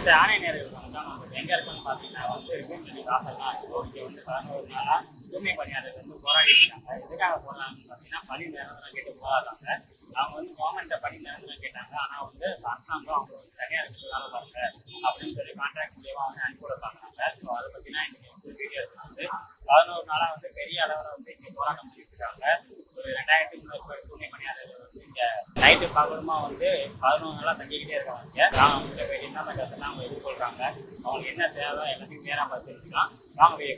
இந்த ஆணையர்கள் வந்து எங்க இருக்குன்னு பார்த்தீங்கன்னா வந்து வீட்டு காசெல்லாம் இங்க வந்து பதினோரு நாளாக தூய்மை பணியாளர்கள் வந்து போராடி இருக்காங்க எதுக்காக போறாங்கன்னு பார்த்தீங்கன்னா பணி நேரத்தில் கேட்டு போராடுறாங்க. அவங்க வந்து கவர்மெண்ட்டை பணி நேரத்தில் கேட்டாங்க. ஆனால் வந்து அரசாங்கம் அவங்க வந்து தனியார் இடத்துல வேலை பாருங்க அப்படின்னு சொல்லி கான்ட்ராக்ட் மூலியமா வந்து அனுப்பி கொடுப்பாங்க ஸோ அதை பற்றினா இன்னைக்கு வந்து வீடியோஸ் வந்து பதினோரு நாளாக வந்து பெரிய அளவில் வந்து இங்கே போராட்டம் பண்ணிட்டு இருக்காங்க. ஒரு ரெண்டாயிரத்தி முந்நூறு தூய்மை பணியாளர்கள் நைட்டு பகலுமா வந்து பதினோரு நாளா தங்கிக்கிட்டே இருக்காங்க. ராம கிட்ட போய் என்ன பண்றதுலாம் அவங்க எதிர்கொள்றாங்க அவங்களுக்கு என்ன தேவை எல்லாத்தையும் நேரா பார்த்து தெரிஞ்சுக்கலாம் வாங்க வெளியே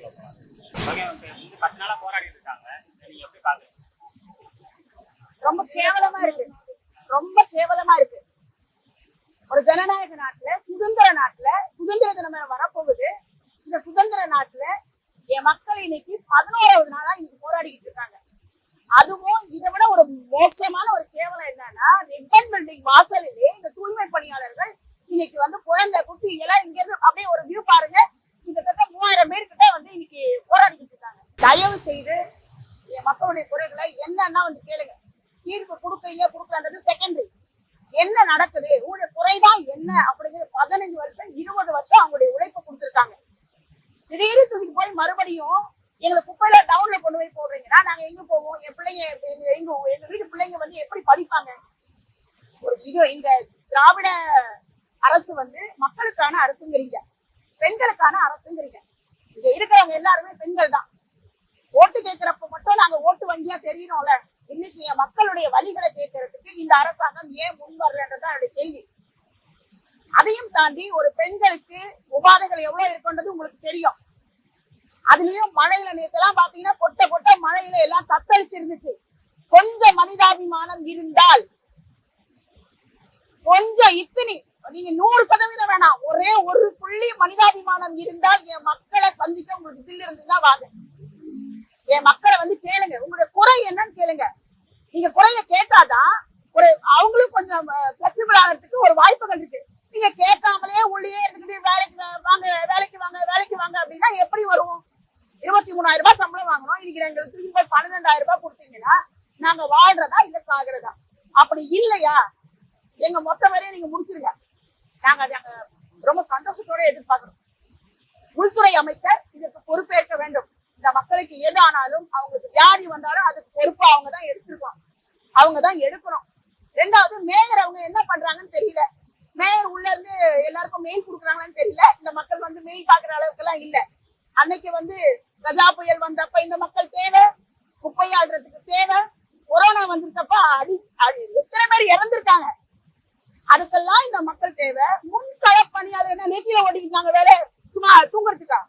ஓகே வந்து பத்து நாளா போராடிட்டு இருக்காங்க. நீங்கள் எப்படி பார்க்குறீங்க? ரொம்ப கேவலமா இருக்கு. ரொம்ப கேவலமா இருக்கு. ஒரு ஜனநாயக நாட்டுல சுதந்திர நாட்டுல சுதந்திர தினம் வரப்போகுது. இந்த சுதந்திர நாட்டுல என் மக்கள் இன்னைக்கு பதினோராவது நாளா இன்னைக்கு போராடிக்கிட்டு இருக்காங்க. அதுவும் இதை விட ஒரு மோசமான ஒரு கேவலம் என்னன்னா ரிப்பன் பில்டிங் வாசலிலே இந்த தூய்மை பணியாளர்கள் இன்னைக்கு வந்து குழந்தை குட்டி எல்லாம் இங்க இருந்து அப்படியே ஒரு வியூ பாருங்க. கிட்டத்தட்ட மூவாயிரம் பேர் கிட்ட வந்து இன்னைக்கு போராடிக்கிட்டு இருக்காங்க. தயவு செய்து என் மக்களுடைய குறைகளை என்னன்னா வந்து கேளுங்க. தீர்ப்பு கொடுக்குறீங்க கொடுக்கலன்றது செகண்டரி என்ன நடக்குது? உங்களுடைய குறைதான் என்ன? அப்படிங்கிற பதினஞ்சு வருஷம் இருபது வருஷம் அவங்களுடைய உழைப்பு கொடுத்துருக்காங்க. திடீர்னு தூக்கிட்டு போய் மறுபடியும் எங்களை குப்பையில டவுன்ல கொண்டு போய் போடுறீங்கன்னா நாங்க எங்க போவோம்? என் பிள்ளைங்க எங்க எங்க எங்க வீட்டு பிள்ளைங்க வந்து எப்படி படிப்பாங்க? ஒரு இது இந்த திராவிட அரசு வந்து மக்களுக்கான அரசுங்கிறீங்க. பெண்களுக்கான அரசுங்கிறீங்க. இங்க இருக்கிறவங்க எல்லாருமே பெண்கள் தான். ஓட்டு கேட்கிறப்ப மட்டும் நாங்க ஓட்டு வங்கியா தெரியணும்ல இன்னைக்கு என் மக்களுடைய வழிகளை கேட்கறதுக்கு இந்த அரசாங்கம் ஏன் முன் வரலன்றதான் என்னுடைய கேள்வி. அதையும் தாண்டி ஒரு பெண்களுக்கு உபாதைகள் எவ்வளவு இருக்குன்றது உங்களுக்கு தெரியும். அதுலயும் மழையில நேத்தெல்லாம் பாத்தீங்கன்னா கொட்ட கொட்ட மழையில எல்லாம் தத்தளிச்சு இருந்துச்சு கொஞ்சம் மனிதாபிமானம் இருந்தால் கொஞ்சம் இத்தினி நீங்க நூறு சதவீதம் வேணாம். ஒரே ஒரு புள்ளி மனிதாபிமானம் இருந்தால் என் மக்களை சந்திக்க உங்களுக்கு தில் இருந்ததுன்னா வாங்க. என் மக்களை வந்து கேளுங்க. உங்களுடைய குறை என்னன்னு கேளுங்க. நீங்க குறைய கேட்டாதான் ஒரு அவங்களும் கொஞ்சம் பிளெக்சிபிள் ஆகிறதுக்கு ஒரு வாய்ப்புகள் இருக்கு. நீங்க கேட்காமலே உள்ளே இருந்துக்கிட்டு வேலைக்கு வாங்க வேலைக்கு வாங்க வேலைக்கு வாங்க அப்படின்னா எப்படி வருவோம்? இருபத்தி மூணாயிரம் ரூபாய் சம்பளம் வாங்கணும். இன்னைக்கு எங்களுக்கு திரும்ப பன்னிரெண்டாயிரம் ரூபாய் கொடுத்தீங்கன்னா நாங்க வாழ்றதா இல்ல சாகிறதா? அப்படி இல்லையா? எங்க மொத்த வரையும் நீங்க முடிச்சிருங்க. நாங்க நாங்க ரொம்ப சந்தோஷத்தோட எதிர்பார்க்கிறோம். உள்துறை அமைச்சர் இதற்கு பொறுப்பேற்க வேண்டும். இந்த மக்களுக்கு எது ஆனாலும் அவங்களுக்கு வியாதி வந்தாலும் அதுக்கு பொறுப்பு அவங்க தான் எடுத்திருக்கோம். அவங்க தான் எடுக்கணும். ரெண்டாவது மேயர் அவங்க என்ன பண்றாங்கன்னு தெரியல. மேயர் உள்ள இருந்து எல்லாருக்கும் மெயில் கொடுக்குறாங்களான்னு தெரியல. இந்த மக்கள் வந்து மெயில் பாக்குற அளவுக்கு எல்லாம் இல்ல. அன்னைக்கு வந்து கஜா புயல் வந்தப்ப இந்த மக்கள் தேவை குப்பையாடுறதுக்கு தேவை. கொரோனா வந்திருக்கப்ப அடி அடி எத்தனை பேர் இறந்திருக்காங்க. அதுக்கெல்லாம் இந்த மக்கள் தேவை. முன்கள பணியாளர் என்ன நெத்தியில ஓட்டிக்கிட்டாங்க வேலை சும்மா தூங்குறதுக்கா?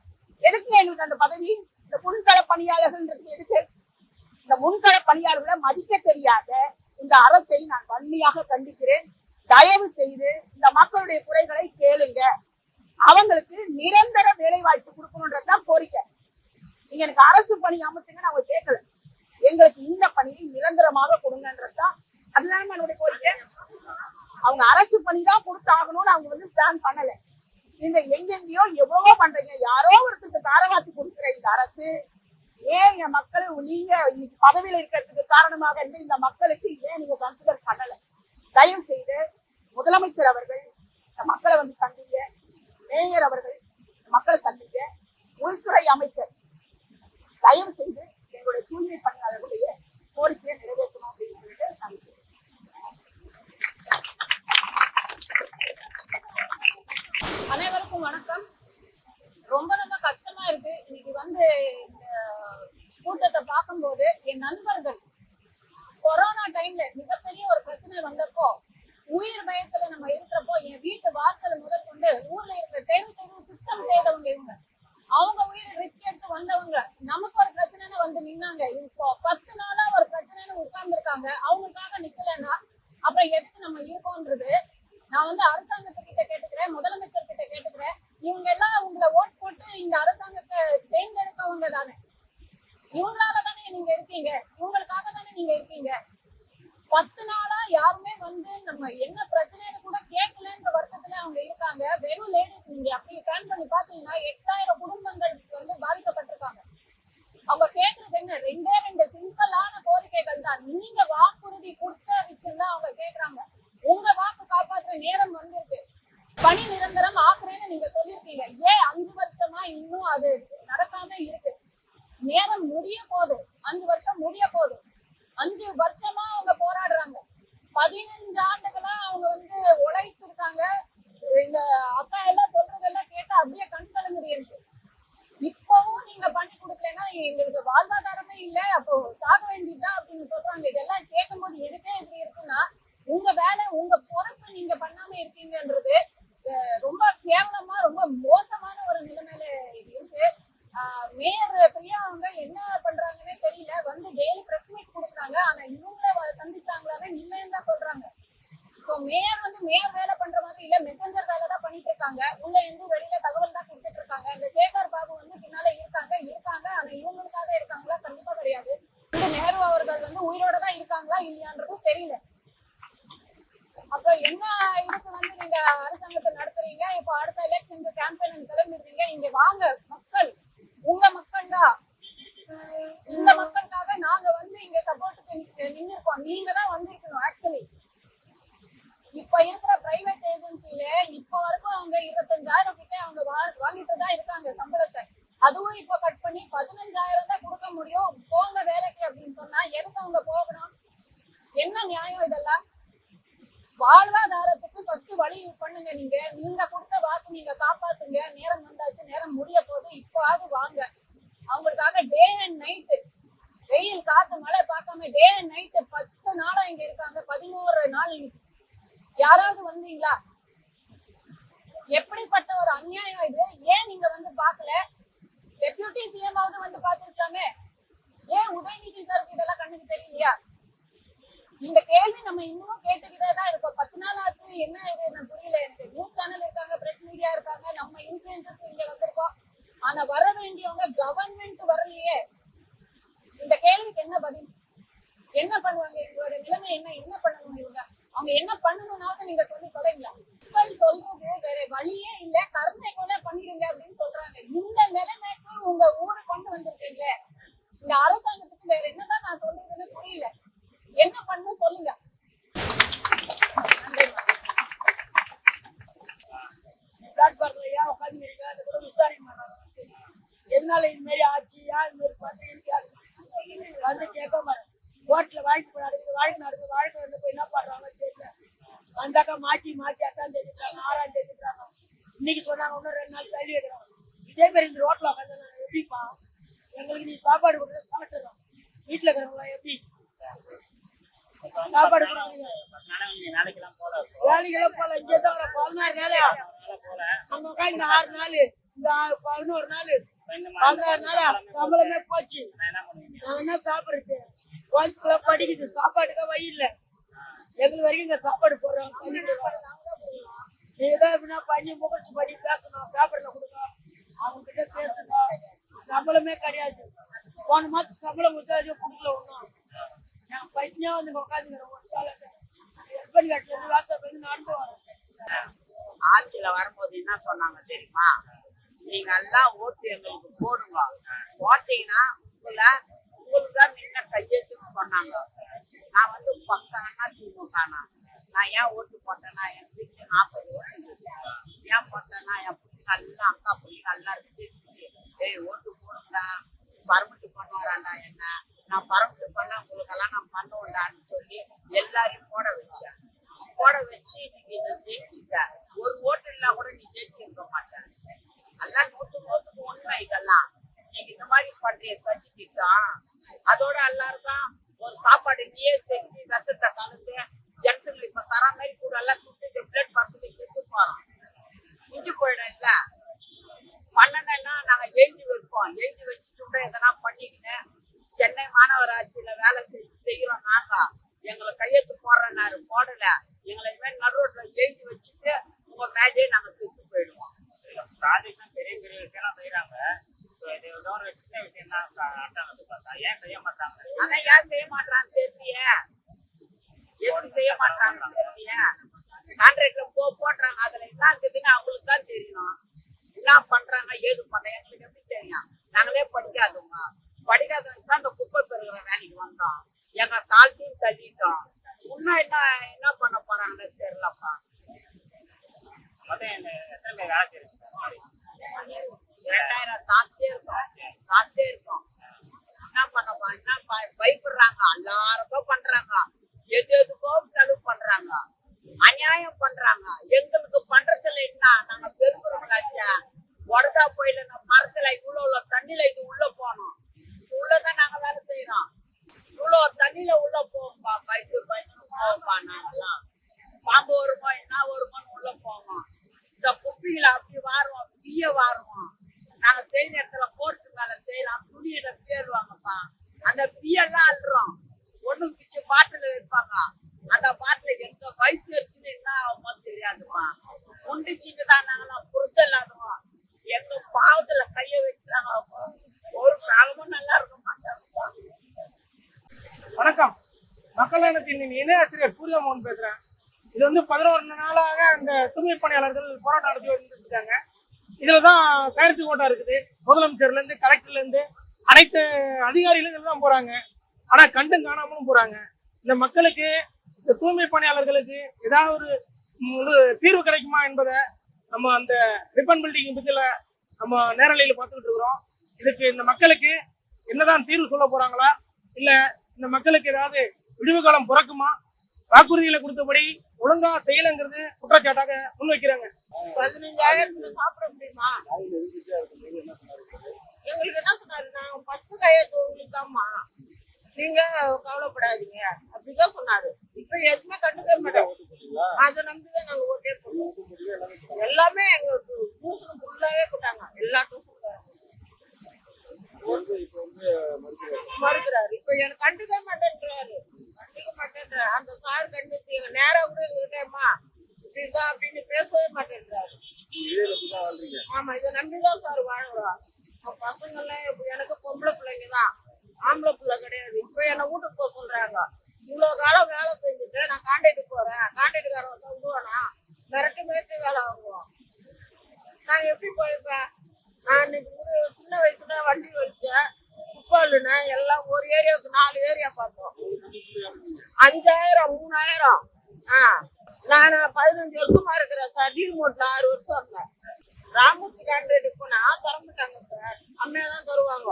எதுக்குங்க எங்களுக்கு அந்த பதவி? இந்த முன்கள பணியாளர்கள்ன்றதுக்கு எதுக்கு? இந்த முன்கள பணியாளர்களை மதிக்க தெரியாத இந்த அரசை நான் வன்மையாக கண்டிக்கிறேன். தயவு செய்து இந்த மக்களுடைய குறைகளை கேளுங்க. நிரந்தர வேலை வாய்ப்பு கொடுக்கணுன்றதுதான் கோரிக்கை. நீங்க எனக்கு அரசு பணி அமைத்துங்க நான் அவங்க கேட்கல. எங்களுக்கு இந்த பணியை நிரந்தரமாக கொடுங்கன்றதுதான் அதுதான் என்னுடைய கோரிக்கை? அவங்க அரசு பணி தான் கொடுத்தாகணும்னு அவங்க வந்து ஸ்டாண்ட் பண்ணல. இந்த எங்கெங்கயோ எவ்வளவோ பண்றீங்க. யாரோ ஒருத்தருக்கு தாரவாத்து கொடுக்குற இந்த அரசு ஏன் என் மக்கள் நீங்க இன்னைக்கு பதவியில இருக்கிறதுக்கு காரணமாக இருந்து இந்த மக்களுக்கு ஏன் நீங்க கன்சிடர் பண்ணல? தயவு செய்து முதலமைச்சர் அவர்கள் இந்த மக்களை வந்து சந்திங்க. மேயர் அவர்கள் மக்களை சந்திக்க உள்துறை அமைச்சர் தயவு செய்து எங்களுடைய தூய்மை பணியாளர்களுடைய கோரிக்கையை நிறைவேற்றணும் அப்படின்னு சொல்லிட்டு நான் அனைவருக்கும் வணக்கம். ரொம்ப ரொம்ப கஷ்டமா இருக்கு. இன்னைக்கு வந்து இந்த கூட்டத்தை பார்க்கும்போது என் நண்பர்கள் கொரோனா டைம்ல மிகப்பெரிய ஒரு பிரச்சனை வந்தப்போ உயிர் பயத்துல நம்ம இருக்கிறப்போ என் வீட்டு வாசல் முதல் கொண்டு ஊர்ல இருக்கிற தெரு தெரு சுத்தம் செய்தவங்க இவங்க. அவங்க உயிரை ரிஸ்க் எடுத்து வந்தவங்க. நமக்கு ஒரு பிரச்சனைன்னு வந்து நின்னாங்க. இப்போ பத்து நாளா ஒரு பிரச்சனைன்னு உட்கார்ந்து இருக்காங்க அவங்களுக்காக நிக்கலன்னா அப்புறம் எதுக்கு நம்ம இருக்கோன்றது? நான் வந்து அரசாங்கத்துக்கிட்ட கேட்டுக்கிறேன் முதலமைச்சர் கிட்ட கேட்டுக்கிறேன். இவங்க எல்லாம் உங்களை ஓட் போட்டு இந்த அரசாங்கத்தை தேர்ந்தெடுக்கவங்க தானே. இவங்களால தானே நீங்க இருக்கீங்க. இவங்களுக்காக தானே நீங்க இருக்கீங்க. பத்து நாளா யாருமே வந்து நம்ம என்ன பிரச்சனைன்னு கூட கேட்கலன்ற வருத்தத்துல அவங்க இருக்காங்க. வெறும் லேடிஸ் நீங்க அப்படி பிளான் பண்ணி பாத்தீங்கன்னா எட்டாயிரம் குடும்பங்கள் வந்து பாதிக்கப்பட்டிருக்காங்க. அவங்க கேக்குறது என்ன? ரெண்டே ரெண்டு சிம்பிளான கோரிக்கைகள் தான். நீங்க வாக்குறுதி கொடுத்த விஷயம் தான் அவங்க கேக்குறாங்க. உங்க வாக்கு காப்பாற்ற நேரம் வந்திருக்கு. பணி நிரந்தரம் ஆக்குறேன்னு நீங்க சொல்லிருக்கீங்க ஏன் அஞ்சு வருஷமா இன்னும் அது நடக்காம இருக்கு? நேரம் முடிய போதும் அஞ்சு வருஷம் முடிய போதும் அஞ்சு வருஷமா அவங்க பதினஞ்சு ஆண்டுகளா அவங்க வந்து உழைச்சிருக்காங்க. இந்த அக்கா எல்லாம் சொல்றதெல்லாம் கேட்டா அப்படியே கண் கலங்குது எனக்கு. இப்பவும் நீங்க பண்ணி கொடுக்கலன்னா எங்களுக்கு வாழ்வாதாரமே இல்ல. அப்போ சாக வேண்டியதுதான் அப்படின்னு சொல்றாங்க. இதெல்லாம் கேட்கும் போது எனக்கே இப்படி இருக்குன்னா உங்க வேலை உங்க பொறுப்பு நீங்க பண்ணாம இருக்கீங்கன்றது ரொம்ப கேவலமா ரொம்ப மோசமான ஒரு நிலைமையில இது இருக்கு. ஆஹ், மேயர் பிரியா அவங்க என்ன பண்றாங்கன்னே தெரியல வந்து டெய்லி பிரஸ் மீட் கொடுக்குறாங்க ஆனா இவங்கள வ- சந்திச்சாங்களான்னு இல்லைன்னு தான் சொல்றாங்க இப்போ மேயர் வந்து மேயர் வேலை பண்ற மாதிரி இல்ல மெசஞ்சர் வேலை தான் பண்ணிட்டு இருக்காங்க உள்ள இருந்து வெளியில தகவல் தான் கொடுத்துட்டு இருக்காங்க இந்த சேகர் பாபு வந்து பின்னால இருக்காங்க இருக்காங்க ஆனா இவங்களுக்காக இருக்காங்களா கண்டிப்பா கிடையாது இந்த நேரு அவர்கள் வந்து உயிரோட தான் இருக்காங்களா இல்லையான்றதும் தெரியல அப்புறம் என்ன இதுக்கு வந்து நீங்க அரசாங்கத்தை நடத்துறீங்க இப்போ அடுத்த எலெக்ஷனுக்கு கேம்பெயின் நாங்க மக்கள். உங்க மக்கள் தான் இந்த மக்களுக்காக நாங்க வந்து இங்க சப்போர்ட்டுக்கு நின்று இருக்கோம் நீங்க தான் வந்திருக்கணும் ஆக்சுவலி இப்ப இருக்கிற பிரைவேட் ஏஜென்சில இப்ப வரைக்கும் அவங்க இருபத்தஞ்சாயிரம் கிட்ட அவங்க வாங்கிட்டு தான் இருக்காங்க சம்பளத்தை. அதுவும் இப்ப கட் பண்ணி பதினஞ்சாயிரம் தான் கொடுக்க முடியும். போங்க வேலைக்கு அப்படின்னு சொன்னா எதுக்கு அவங்க போகணும்? என்ன நியாயம் இதெல்லாம்? வாழ்வாதாரத்துக்கு ஃபர்ஸ்ட் வழி பண்ணுங்க நீங்க. நீங்க கொடுத்த வாக்கு நீங்க காப்பாத்துங்க நேரம் வந்தாச்சு. நேரம் முடிய போது இப்போவாவது வாங்க. அவங்களுக்காக டே அண்ட் நைட்டு வெயில் காத்து மழை பார்க்காம டே அண்ட் நைட்டு பத்து நாளா இங்க இருக்காங்க. பதினோரு நாள் இன்னைக்கு யாராவது வந்தீங்களா? எப்படிப்பட்ட ஒரு அநியாயம் இது? ஏன் நீங்க வந்து பாக்கல டெபியூட்டி சிஎம் ஆவது வந்து பார்த்திருக்கலாமே. ஏன் உதயநிதி சாருக்கு இதெல்லாம் கண்ணுக்கு தெரியலையா? இந்த கேள்வி நம்ம இன்னும் கேட்டுக்கிட்டே தான் இருக்கோம். பத்து நாள் ஆச்சு. என்ன இது எனக்கு புரியல எனக்கு நியூஸ் சேனல் இருக்காங்க பிரஸ் மீடியா இருக்காங்க இங்க வந்திருக்கோம் ஆனா வர வேண்டியவங்க கவர்மெண்ட் வரலையே. இந்த கேள்விக்கு என்ன பதில்? என்ன பண்ணுவாங்க? இவங்களோட நிலைமை என்ன? என்ன பண்ணணும் இவங்க? அவங்க என்ன பண்ணணும்னாவது நீங்க சொல்லி தொலைங்களா மக்கள் சொல்றது வேற வழியே இல்ல. கருணை கொலை பண்ணிடுங்க அப்படின்னு சொல்றாங்க. இந்த நிலைமைக்கு உங்க ஊரை கொண்டு வந்திருக்கீங்களே. இந்த அரசாங்கத்துக்கு வேற என்னதான் நான் சொல்றதுன்னு புரியல. என்ன பண்ணணும் சொல்லுங்க நன்றிம்மா. பிளாட்ஃபார்ம்ல ஏன் உட்காந்து இருக்கா அதை கூட விசாரிக்க மாட்டாங்க எதனால இது மாதிரி ஆச்சு ஏன் இது மாதிரி பண்றீங்கன்னு வந்து கேட்க மாட்டேன். கோர்ட்ல வாழ்க்கை நடக்குது வாழ்க்கை நடக்குது வாழ்க்கை வந்து போய் என்ன பண்றாங்க தெரியல. வந்தாக்கா மாத்தி மாத்தி அக்கான் தேதிக்கிறாங்க ஆறாம் தேதிக்கிறாங்க இன்னைக்கு சொன்னாங்க இன்னும் ரெண்டு நாள் தள்ளி வைக்கிறாங்க. இதே மாதிரி இந்த ரோட்ல உட்காந்து நான் எப்படிப்பா? எங்களுக்கு நீ சாப்பாடு கொடுக்குற சாப்பிட்டுறோம் வீட்டில் இருக்கிறவங்களா எப்படி? சாப்பாடு பத்து வேலைக்கெல்லாம் போல இங்கே தான் பதினாறு நாளா? அங்க உட்காந்து ஆறு நாள் இந்த பதினோரு நாள். நாளா சம்பளமே போச்சு. நான் என்ன சாப்பிடுறது? குழந்தைக்குள்ள படிக்குது. சாப்பாட்டுக்கே வழி இல்ல. எங்களுக்கு வரைக்கும் இங்க சாப்பாடு போடுறாங்க தண்ணி தான் எப்படின்னா பண்ணி முகர்ச்சி பண்ணி பேசணும் பேப்பர்ல கொடுங்க. அவங்க கிட்ட பேசுங்க. சம்பளமே கிடையாது. போன மாசம் சம்பளம் கொடுத்தா அதுவும் கொடுக்கல ஒண்ணும். நான் பையனா வந்து உட்காந்துக்கிறேன். ஒரு காலத்தை எப்பன் கட்டில இருந்து வாசல் வந்து நடந்து வரேன். ஆட்சியில வரும்போது என்ன சொன்னாங்க தெரியுமா? நீங்க எல்லாம் ஓட்டு எங்களுக்கு போடுங்க. போட்டீங்கன்னா உங்களை உங்களுக்கு தான் நின்ன கையெழுத்துன்னு சொன்னாங்க. நான் வந்து பக்கம்னா திமுகனா? நான் ஏன் ஓட்டு போட்டேன்னா? என் வீட்டுக்கு நாற்பது ஓட்டு ஏன் போட்டேன்னா? என் பிள்ளைங்க எல்லாம் அக்கா பிள்ளைங்க எல்லாரும் பேசிட்டு ஏய் ஓட்டு போடுங்கடா. பரமட்டு பண்ணுவாராண்டா என்ன? நான் பரமட்டு பண்ண உங்களுக்கெல்லாம் நான் பண்ணுவேன்டான்னு சொல்லி எல்லாரையும் போட வச்சேன். போட வச்சு நீங்க இதை ஜெயிச்சுட்ட ஒரு ஓட்டு இல்லா கூட நீ ஜெயிச்சிருக்க மாட்டேன். எல்லாம் நூத்து நூத்துக்கு உண்மை இதெல்லாம். நீங்க இந்த மாதிரி பண்றிய சர்டிபிகேட்டும் அதோட எல்லாருக்கும் ஒரு சாப்பாடு நீயே செஞ்சு விஷத்தை கலந்து ஜனத்துக்கு இப்ப தர மாதிரி கூட எல்லாம் துட்டு பிளட் பக்கத்து செத்து போறோம் இஞ்சி போயிடும் இல்ல பண்ணணும்னா நாங்க எழுதி வைப்போம். எழுதி வச்சுட்டு கூட எதனா பண்ணிக்கின்னு சென்னை மாநகராட்சியில வேலை செஞ்சு செய்யறோம் நாங்க. எங்களை கையெழுத்து போடுறேன்னாரு போடல. எங்களை இனிமேல் மாதிரி நடுரோட்ல எழுதி வச்சுட்டு உங்க மேலேயே நாங்க செத்து போயிடுவோம். ப்ராஜெக்ட்லாம் ஏன் செய்ய மாட்டாங்க? அதான் ஏன் செய்ய மாட்டான்னு தெரியலையே. எப்படி செய்ய தெரியலையே. கான்ட்ராக்ட்ல போ போடுறாங்க அதுல என்ன இருக்குதுன்னு அவங்களுக்கு தான் தெரியணும் என்ன பண்றாங்க ஏது பண்றாங்க? எங்களுக்கு எப்படி தெரியும்? நாங்களே படிக்காதவங்க. படிக்காதவங்க தான் இந்த குப்பை பெருகிற வேலைக்கு வந்தோம். எங்க காலத்தையும் தள்ளிட்டோம். இன்னும் என்ன என்ன பண்ண போறாங்கன்னு தெரியலப்பா. மொத்தம் எத்தனை பேர் வேலை ரெண்டாயிரம் காசுதே இருக்கும். காசுதே இருக்கும். என்ன பண்ணப்பா பயப்படுறாங்க. எல்லாருக்கும் பண்றாங்க. எது எதுக்கோ செலவு பண்றாங்க. அநியாயம் பண்றாங்க. எங்களுக்கு பண்றதுல என்ன? நாங்க பெருங்குறவங்களாச்சா உடதா போயில மரத்துல இவ்வளவு உள்ள தண்ணியில இது உள்ள போனோம். உள்ளதான் நாங்க வேலை செய்யறோம். இவ்வளவு தண்ணியில உள்ள நாங்களாம் எங்க பாவத்துல கைய வைக்கிறாங்க ஒரு காலமும் நல்லா இருக்க மாட்டாங்க வணக்கம். மக்கள் எனக்கு இணை ஆசிரியர் சூரியமோகன் பேசுறேன். இது வந்து பதினோரு நாளாக அந்த தூய்மை பணியாளர்கள் போராட்டம் நடத்தி வந்துட்டு இருக்காங்க இதுல தான் செயற்கை கோட்டா இருக்குது. முதலமைச்சர்ல இருந்து கலெக்டர்ல இருந்து அனைத்து அதிகாரிகளும் தான் போறாங்க. ஆனா கண்டும் காணாமலும் போறாங்க. இந்த மக்களுக்கு இந்த தூய்மை பணியாளர்களுக்கு ஏதாவது ஒரு ஒரு தீர்வு கிடைக்குமா என்பதை நம்ம அந்த ரிப்பன் பில்டிங் பத்தியில நம்ம நேரலையில பார்த்துக்கிட்டு இருக்கிறோம். இதுக்கு இந்த மக்களுக்கு என்னதான் தீர்வு சொல்ல போறாங்களா? இல்ல இந்த மக்களுக்கு ஏதாவது விடுவு காலம் பிறக்குமா? வாக்குறுதிகளை கொடுத்தபடி ஒழுங்கா செய்யலங்கிறது குற்றச்சாட்டாக முன்வைக்கிறாங்க. பதினஞ்சாயிரத்துல சாப்பிட முடியுமா? எங்களுக்கு என்ன சொன்னாரு? நாங்க பத்து கையெழுத்து உங்களுக்கு தாம்மா நீங்க கவலைப்படாதீங்க. அப்படிதான் சொன்னாரு. இப்ப எதுவுமே கண்டுக்க மாட்டோம். அதை நம்பிதான் நாங்க ஓட்டே போட்டோம். எல்லாமே எங்க ஃபுல்லாவே போட்டாங்க. எல்லா மறுக்கிறாரு. இப்ப எனக்கு கண்டுக்க மாட்டேன்றாரு. கண்டுக்க மாட்டேன்றாரு. அந்த சார் கண்டுக்கு எங்க நேரம் கூட எங்ககிட்டமா இப்படிதான் அப்படின்னு பேசவே மாட்டேன்றாரு. ஆமா இதை நம்பிதான் சார் வாழுறோம். பசங்க எல்லாம் எனக்கு பொம்பளை பிள்ளைங்க தான். ஆம்பளை பிள்ளை கிடையாது. இப்ப என்ன வீட்டுக்கு போக சொல்றாங்க. இவ்வளவு காலம் வேலை செஞ்சுட்டு நான் காண்டாக்ட் போறேன். காண்டாக்டுக்காரன் வந்து விடுவானா மிரட்டி மிரட்டி வேலை வாங்குவோம் நான் எப்படி போயிருப்பேன்? நான் இன்னைக்கு ஒரு சின்ன வயசுல வண்டி வச்சேன் குப்பாலுன்னு எல்லாம் ஒரு ஏரியாவுக்கு நாலு ஏரியா பார்த்தோம். அஞ்சாயிரம் மூணாயிரம். ஆ நான் பதினஞ்சு வருஷமா இருக்கிறேன் சார். டீல் மூட்டில் ஆறு வருஷம் இருந்தேன். ராமூர்த்தி கான்ட்ராக்ட் போனா திறந்துட்டாங்க சார். அம்மையா தான் தருவாங்க.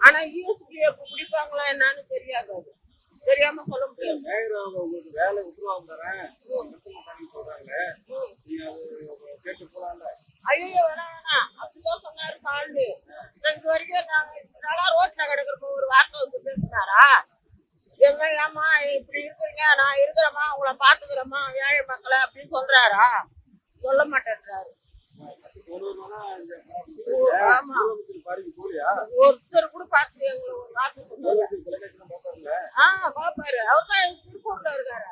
ஆனா யூஎஸ்பி எப்ப பிடிப்பாங்களா என்னன்னு தெரியாது அது. தெரியாம சொல்ல முடியாது. உங்களுக்கு வேலை விட்டுருவாங்க தரேன் சொல்றாங்க. நீங்க அது கேட்டு போலாம்ல. ஐயோ வேணாம் அப்படிதான் சொன்னாரு சால்டு இது வரைக்கும் நாங்க ரோட்ல கிடக்குறப்ப ஒரு வார்த்தை வந்து பேசினாரா? எங்க ஏமா இப்படி இருக்கிறீங்க நான் இருக்கிறேம்மா உங்களை பாத்துக்கிறேம்மா ஏழை மக்களை அப்படின்னு சொல்றாரா? சொல்ல மாட்டேன்றாரு ஆமா பாருங்க போலியா ஒருத்தர் கூட பாத்து எங்களை ஒரு வார்த்தை சொன்னாரு தொலைக்காட்சி பாப்பாருல ஆ பாப்பாரு அவர் தான் திருப்பூர்ல இருக்காரு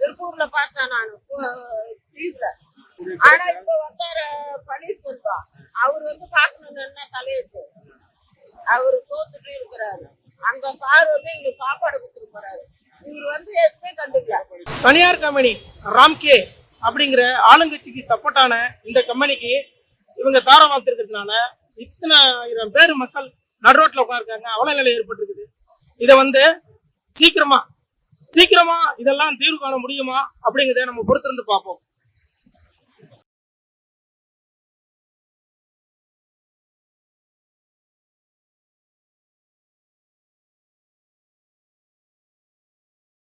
திருப்பூர்ல பார்த்தேன் நான் டிவில ஆனா இப்ப வந்தாரு பன்னீர்செல்வம் அவர் வந்து பாக்கணும்னு என்ன தலையெழுத்து அவரு தோத்துட்டு இருக்கிறாரு அந்த சார் வந்து எங்களுக்கு சாப்பாடு கொடுத்துட்டு போறாரு இவர் வந்து எதுவுமே கண்டுக்கல தனியார் கம்பெனி ராம்கே அப்படிங்கிற ஆளுங்கட்சிக்கு சப்போர்ட்டான இந்த கம்பெனிக்கு இவங்க தாரம் வாழ்த்திருக்கிறதுனால இத்தனை ஆயிரம் பேர் மக்கள் நடுரோட்டில் உட்கார்க்காங்க அவல நிலை ஏற்பட்டிருக்குது. இதை வந்து சீக்கிரமா சீக்கிரமா இதெல்லாம் தீர்வு காண முடியுமா அப்படிங்கிறத நம்ம பொறுத்திருந்து பார்ப்போம்.